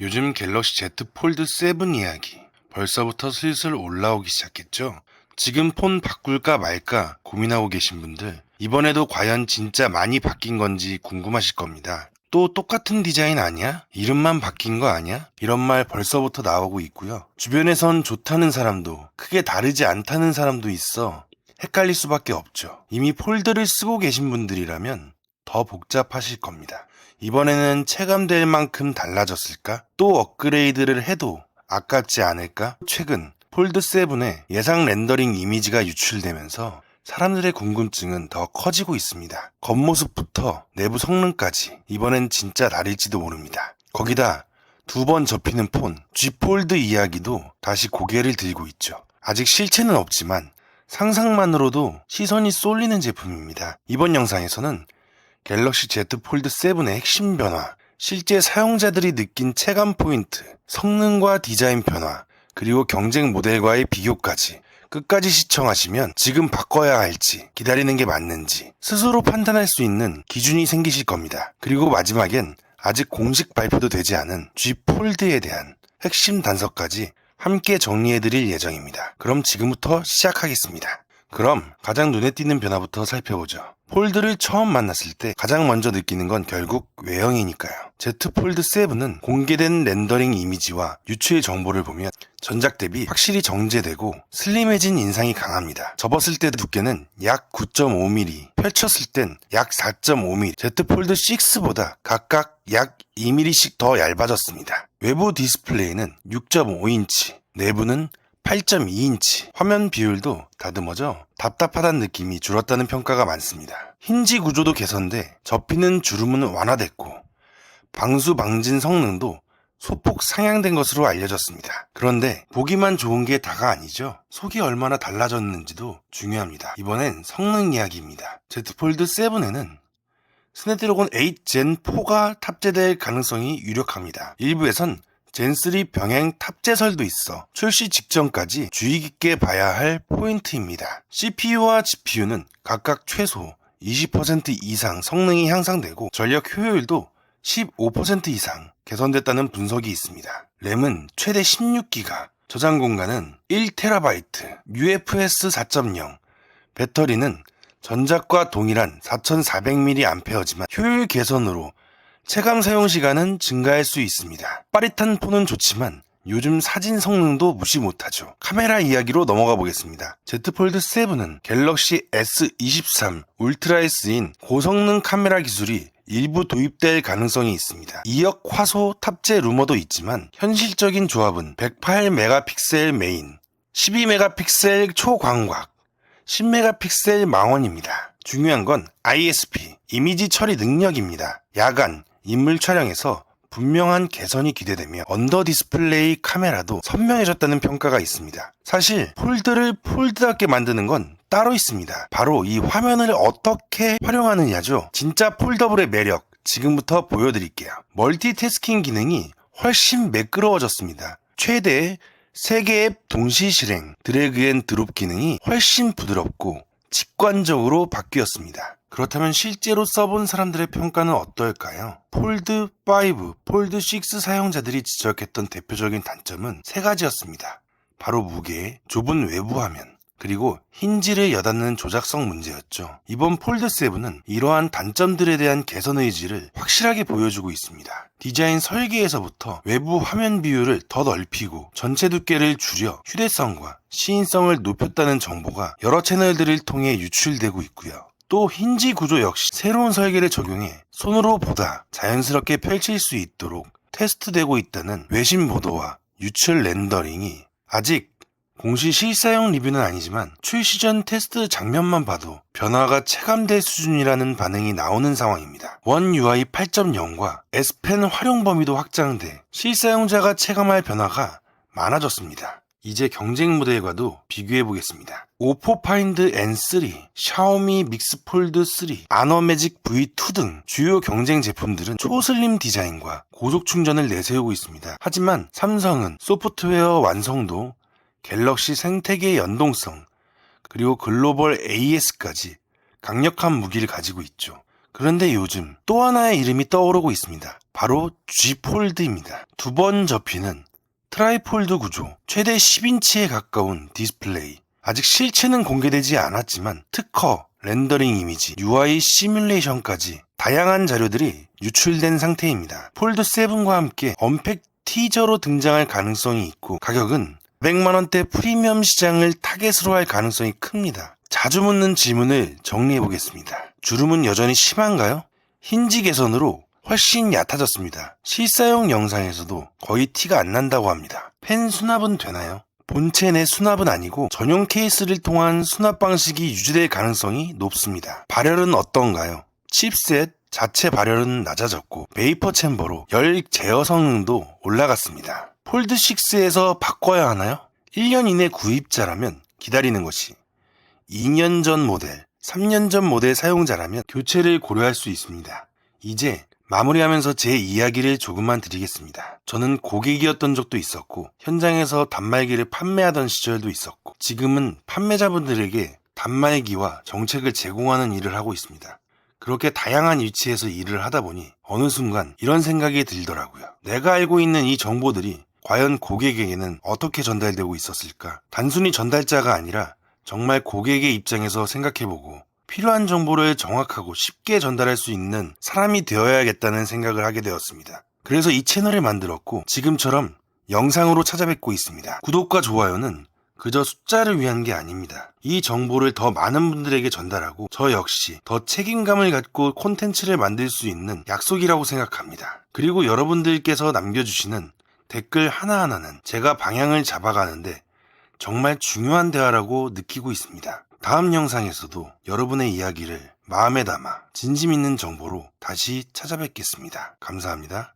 요즘 갤럭시 Z 폴드 7 이야기 벌써부터 슬슬 올라오기 시작했죠? 지금 폰 바꿀까 말까 고민하고 계신 분들 이번에도 과연 진짜 많이 바뀐 건지 궁금하실 겁니다. 또 똑같은 디자인 아니야? 이름만 바뀐 거 아니야? 이런 말 벌써부터 나오고 있고요. 주변에선 좋다는 사람도 크게 다르지 않다는 사람도 있어 헷갈릴 수밖에 없죠. 이미 폴드를 쓰고 계신 분들이라면 더 복잡하실 겁니다. 이번에는 체감될 만큼 달라졌을까? 또 업그레이드를 해도 아깝지 않을까? 최근 폴드 7의 예상 렌더링 이미지가 유출되면서 사람들의 궁금증은 더 커지고 있습니다. 겉모습부터 내부 성능까지 이번엔 진짜 다를지도 모릅니다. 거기다 두 번 접히는 폰 G 폴드 이야기도 다시 고개를 들고 있죠. 아직 실체는 없지만 상상만으로도 시선이 쏠리는 제품입니다. 이번 영상에서는 갤럭시 Z 폴드 7의 핵심 변화, 실제 사용자들이 느낀 체감 포인트, 성능과 디자인 변화, 그리고 경쟁 모델과의 비교까지 끝까지 시청하시면 지금 바꿔야 할지 기다리는 게 맞는지 스스로 판단할 수 있는 기준이 생기실 겁니다. 그리고 마지막엔 아직 공식 발표도 되지 않은 G 폴드에 대한 핵심 단서까지 함께 정리해드릴 예정입니다. 그럼 지금부터 시작하겠습니다. 그럼 가장 눈에 띄는 변화부터 살펴보죠. 폴드를 처음 만났을 때 가장 먼저 느끼는 건 결국 외형이니까요. Z 폴드 7은 공개된 렌더링 이미지와 유출 정보를 보면 전작 대비 확실히 정제되고 슬림해진 인상이 강합니다. 접었을 때 두께는 약 9.5mm, 펼쳤을 땐 약 4.5mm, Z 폴드 6보다 각각 약 2mm씩 더 얇아졌습니다. 외부 디스플레이는 6.5인치, 내부는 8.2인치 화면 비율도 다듬어져 답답하다는 느낌이 줄었다는 평가가 많습니다. 힌지 구조도 개선돼 접히는 주름은 완화됐고 방수 방진 성능도 소폭 상향된 것으로 알려졌습니다. 그런데 보기만 좋은 게 다가 아니죠. 속이 얼마나 달라졌는지도 중요합니다. 이번엔 성능 이야기입니다. Z 폴드 7에는 스냅드래곤 8 젠 4가 탑재될 가능성이 유력합니다. 일부에선 젠3 병행 탑재설도 있어 출시 직전까지 주의 깊게 봐야 할 포인트입니다. CPU와 GPU는 각각 최소 20% 이상 성능이 향상되고 전력 효율도 15% 이상 개선됐다는 분석이 있습니다. 램은 최대 16기가, 저장 공간은 1TB, UFS 4.0, 배터리는 전작과 동일한 4400mAh지만 효율 개선으로 체감 사용 시간은 증가할 수 있습니다. 빠릿한 폰은 좋지만 요즘 사진 성능도 무시 못하죠. 카메라 이야기로 넘어가 보겠습니다. Z 폴드 7은 갤럭시 S23 울트라에 쓰인 고성능 카메라 기술이 일부 도입될 가능성이 있습니다. 2억 화소 탑재 루머도 있지만 현실적인 조합은 108메가픽셀 메인, 12메가픽셀 초광각, 10메가픽셀 망원입니다. 중요한 건 ISP, 이미지 처리 능력입니다. 야간, 인물 촬영에서 분명한 개선이 기대되며 언더 디스플레이 카메라도 선명해졌다는 평가가 있습니다. 사실 폴드를 폴드답게 만드는 건 따로 있습니다. 바로 이 화면을 어떻게 활용하느냐죠. 진짜 폴더블의 매력 지금부터 보여드릴게요. 멀티태스킹 기능이 훨씬 매끄러워졌습니다. 최대 3개 앱 동시 실행 드래그 앤 드롭 기능이 훨씬 부드럽고 직관적으로 바뀌었습니다. 그렇다면 실제로 써본 사람들의 평가는 어떨까요? 폴드 5, 폴드 6 사용자들이 지적했던 대표적인 단점은 세 가지였습니다. 바로 무게, 좁은 외부 화면, 그리고 힌지를 여닫는 조작성 문제였죠. 이번 폴드 7은 이러한 단점들에 대한 개선 의지를 확실하게 보여주고 있습니다. 디자인 설계에서부터 외부 화면 비율을 더 넓히고 전체 두께를 줄여 휴대성과 시인성을 높였다는 정보가 여러 채널들을 통해 유출되고 있고요. 또 힌지 구조 역시 새로운 설계를 적용해 손으로 보다 자연스럽게 펼칠 수 있도록 테스트되고 있다는 외신 보도와 유출 렌더링이 아직 공식 실사용 리뷰는 아니지만 출시 전 테스트 장면만 봐도 변화가 체감될 수준이라는 반응이 나오는 상황입니다. 원 UI 8.0과 S펜 활용 범위도 확장돼 실사용자가 체감할 변화가 많아졌습니다. 이제 경쟁 모델과도 비교해 보겠습니다. 오포 파인드 N3, 샤오미 믹스 폴드 3, 아너매직 V2 등 주요 경쟁 제품들은 초슬림 디자인과 고속 충전을 내세우고 있습니다. 하지만 삼성은 소프트웨어 완성도, 갤럭시 생태계 연동성, 그리고 글로벌 AS까지 강력한 무기를 가지고 있죠. 그런데 요즘 또 하나의 이름이 떠오르고 있습니다. 바로 G폴드입니다. 두 번 접히는 트라이폴드 구조, 최대 10인치에 가까운 디스플레이. 아직 실체는 공개되지 않았지만 특허, 렌더링 이미지, UI 시뮬레이션까지 다양한 자료들이 유출된 상태입니다. 폴드 7과 함께 언팩 티저로 등장할 가능성이 있고 가격은 100만 원대 프리미엄 시장을 타겟으로 할 가능성이 큽니다. 자주 묻는 질문을 정리해 보겠습니다. 주름은 여전히 심한가요? 힌지 개선으로 훨씬 얕아졌습니다. 실사용 영상에서도 거의 티가 안 난다고 합니다. 펜 수납은 되나요? 본체 내 수납은 아니고 전용 케이스를 통한 수납 방식이 유지될 가능성이 높습니다. 발열은 어떤가요? 칩셋 자체 발열은 낮아졌고 베이퍼 챔버로 열 제어 성능도 올라갔습니다. 폴드 6에서 바꿔야 하나요? 1년 이내 구입자라면 기다리는 것이 2년 전 모델, 3년 전 모델 사용자라면 교체를 고려할 수 있습니다. 이제 마무리하면서 제 이야기를 조금만 드리겠습니다. 저는 고객이었던 적도 있었고, 현장에서 단말기를 판매하던 시절도 있었고, 지금은 판매자분들에게 단말기와 정책을 제공하는 일을 하고 있습니다. 그렇게 다양한 위치에서 일을 하다 보니 어느 순간 이런 생각이 들더라고요. 내가 알고 있는 이 정보들이 과연 고객에게는 어떻게 전달되고 있었을까? 단순히 전달자가 아니라 정말 고객의 입장에서 생각해보고 필요한 정보를 정확하고 쉽게 전달할 수 있는 사람이 되어야겠다는 생각을 하게 되었습니다. 그래서 이 채널을 만들었고 지금처럼 영상으로 찾아뵙고 있습니다. 구독과 좋아요는 그저 숫자를 위한 게 아닙니다. 이 정보를 더 많은 분들에게 전달하고 저 역시 더 책임감을 갖고 콘텐츠를 만들 수 있는 약속이라고 생각합니다. 그리고 여러분들께서 남겨주시는 댓글 하나하나는 제가 방향을 잡아가는데 정말 중요한 대화라고 느끼고 있습니다. 다음 영상에서도 여러분의 이야기를 마음에 담아 진심 있는 정보로 다시 찾아뵙겠습니다. 감사합니다.